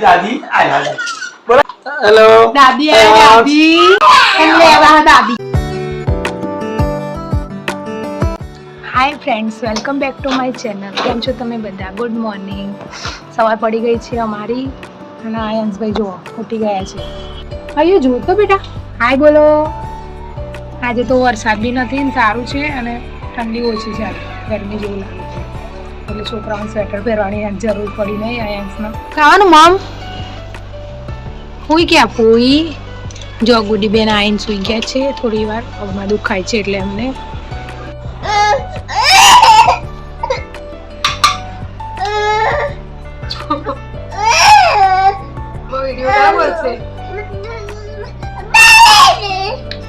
દાદી આયા બોલો હેલો દાદી આયા દાદી એમ લેવા દાદી hi friends welcome back to my channel કેમ છો તમે બધા? ગુડ મોર્નિંગ સવાર પડી ગઈ છે અમારી અને આયંશભાઈ જુઓ ઉઠી ગયા છે. અહીંયા જુઓ તો બેટા. હાય બોલો. આજે તો વરસાદ બી નથી ને સારું છે અને ઠંડી ઓછી છે. ગરમી જેવું લાગે છે. એટલે છોકરાઓને સ્વેટર પહેરવાની જરૂર પડી નહીં આયંશને ખાવાનું મમ હુઈ ક્યાં ફૂઈ જો ગુડી બેન આવીને સુઈ ગયા છે થોડી વાર. પગમાં દુખાય છે એટલે એમને.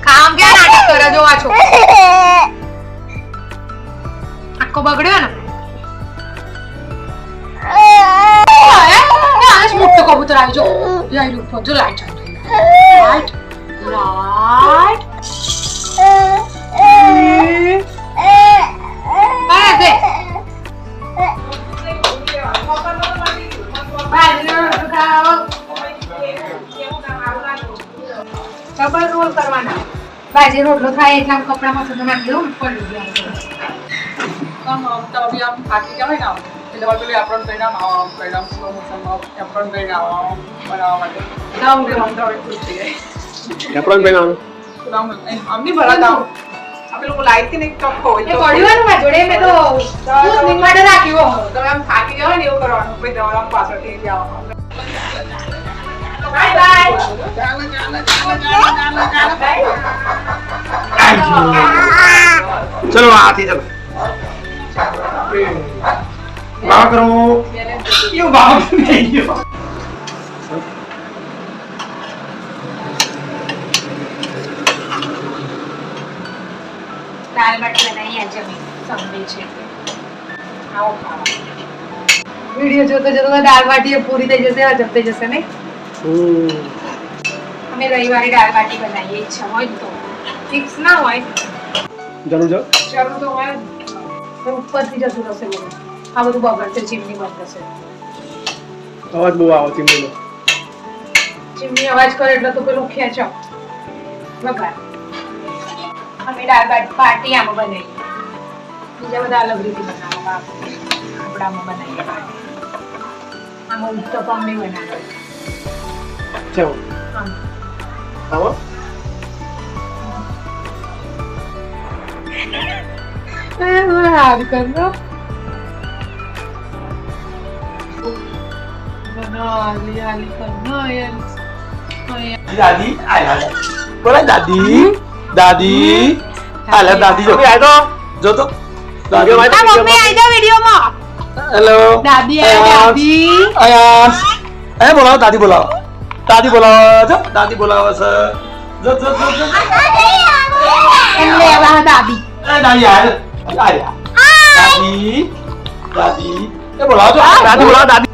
કામ ક્યાં નાટક કરે? જો આ છોકરો. આખો બગડ્યો ને? કબૂતર આવી જો લાઈટ ઉપર જો લાઈટ લાઈટ લાઈટ કરવાના. બાજી રોટલો થાય એટલા કપડામાં તો નાખી દઉં પડી આમ તો બી આમ થાકી જવાય ને. એટલે પેલી આપણને કહીને આમ આમ કહીને આમ slow motion માં આપણને કહીને આમ આમ બનાવવા માટે. તો આમ કે આમ ખુશ થઈ ગઈ એપ્રોન આમ. આમ નહીં ભરાતા. આમ. આ પેલું થી ને ચોખ્ખો હોય તો- પડ્યું મારા જોડે મેં તો સ્કૂલ માટે રાખ્યું તમે આમ થાકી જવાય ને એવું કરવાનું પછી પાછળથી. Bye bye. ચલો આથી ચલો. બાબા કરો કેવું બાબા થઈ ગયો દાળ બાટી બનાવી આજે અમે સન્ડે છે આવો ખાવા વીડિયો જોતો જોતો દાળ બાટી પૂરી થઈ જશે હજમ થઈ જશે ને અમે રવિવારે દાળ બાટી બનાવીએ ઈચ્છા હોય તો ફિક્સ ના હોય જરૂર જો જરૂર તો હોય જ. તો ઉપરથી જતું રહેશે બધું આ બધું બગડશે ચીમની બંધ થશે અવાજ બહુ આવે ચીમનીનો. ચીમની અવાજ કરે એટલે તો પેલું ખેંચો. બગાડ અમે દાળ બાટી પાર્ટી આમાં બનાવી. બીજા બધા અલગ રીતે બનાવવા આપણામાં બનાવીએ આમાં ઉત્તપમ નહીં બનાવે ચલો. આવો. Ah, કરો. બનાલી હાલી કરો દાદી આયા બોલો દાદી દાદી હાલે દાદી જો આય તો જો તો દાદી મમ્મી આવી જાવ વિડીયોમાં હેલો દાદી આયા દાદી આયાસ એ બોલાવો દાદી બોલાવો દાદી બોલાવો જો દાદી બોલાવો છે જો જો જો જો એમ લેવા દાદી એ દાદી આયા આયા દાદી દાદી એ બોલાવો દાદી બોલાવો દાદી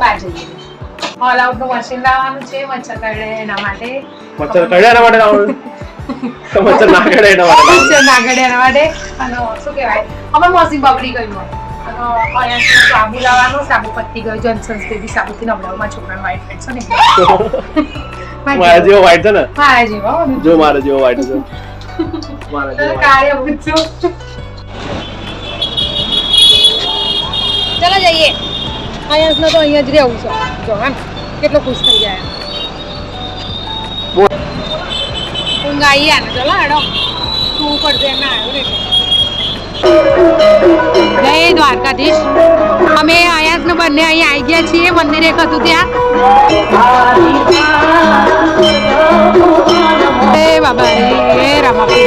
બાય જઈએ ઓલ આઉટનું મશીન લાવવાનું છે મચ્છર કરડે એના માટે. મચ્છર કરડે એના માટે લાવવાનું? મચ્છર ના કરડે એના માટે મચ્છર ના કરડે એના માટે. અને શું કહેવાય? અમે મશીન બગડી ગયું હોય. અને સાબુ લાવવાનું સાબુ પતી ગયું. જોન્સન્સ બેબી સાબુથી નવડાવમાં છોકરાને વાઈટ ફેટ છે ને. મારા જેવો white છે ને? મારા જેવો. જો મારા જેવો white છે. મારા જેવો કાર્ય પૂછું. ચલો જઈએ. આયસનો તો અહીંયા જ રહેવું છે. જો એમ કેટલો ખુશ થઈ જાય બોલ. ઊંઘ આવી ને ચલો હેડો. તું પડશે ના આવ્યો રે જય દ્વારકાધીશ. અમે આયાસને બંને અહીં આવી ગયા છીએ મંદિર એક હતું ત્યાં. એ બાબા રે રામાપી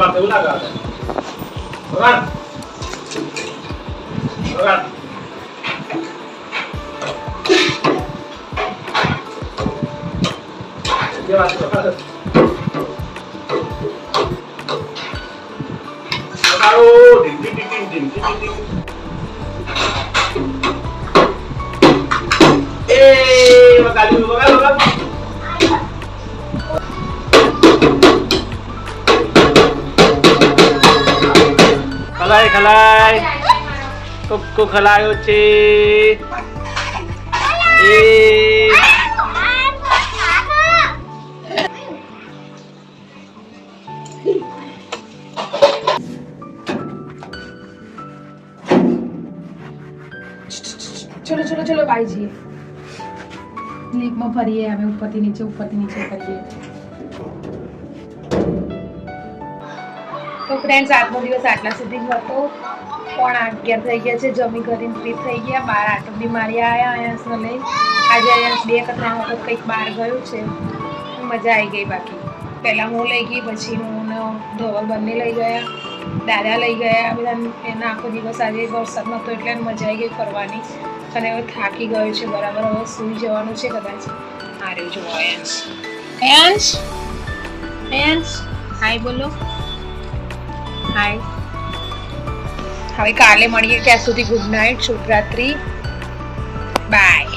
parte de una gata. Rogar. Rogar. Llevas, rogar. Rogaro. Din, din, din, ખલાય ખલાય cocoa ખલાયો છે એ ચલો ચલો ચલો બાઈ જઈએ લીપમાં ફરીએ અમે ઉપરથી નીચે ઉપરથી નીચે ફરીએ તો ફ્રેન્ડ્સ આજનો દિવસ આટલા સુધી જ હતો. પણ અગિયાર થઈ ગયા છે. જમી કરીને ફ્રી થઈ ગયા. બાર આટો બી મારી આવ્યા અહીંયા લઈ આજે અહીંયા બે કે ત્રણ વખત કંઈક બહાર ગયું છે. મજા આવી ગઈ બાકી. પહેલાં હું લઈ ગઈ, પછી હું ને બંને લઈ ગયા. દાદા લઈ ગયા. બધા એના આખો દિવસ આજે વરસાદ નહોતો એટલે મજા આવી ગઈ ફરવાની. અને હવે થાકી ગયો છે. બરાબર હવે સૂઈ જવાનું છે કદાચ. મારે રહ્યું જો અયાંશ અયાંશ અયાંશ હાય બોલો. હાય હવે કાલે મળીએ ત્યાં સુધી ગુડ નાઇટ શુભરાત્રી બાય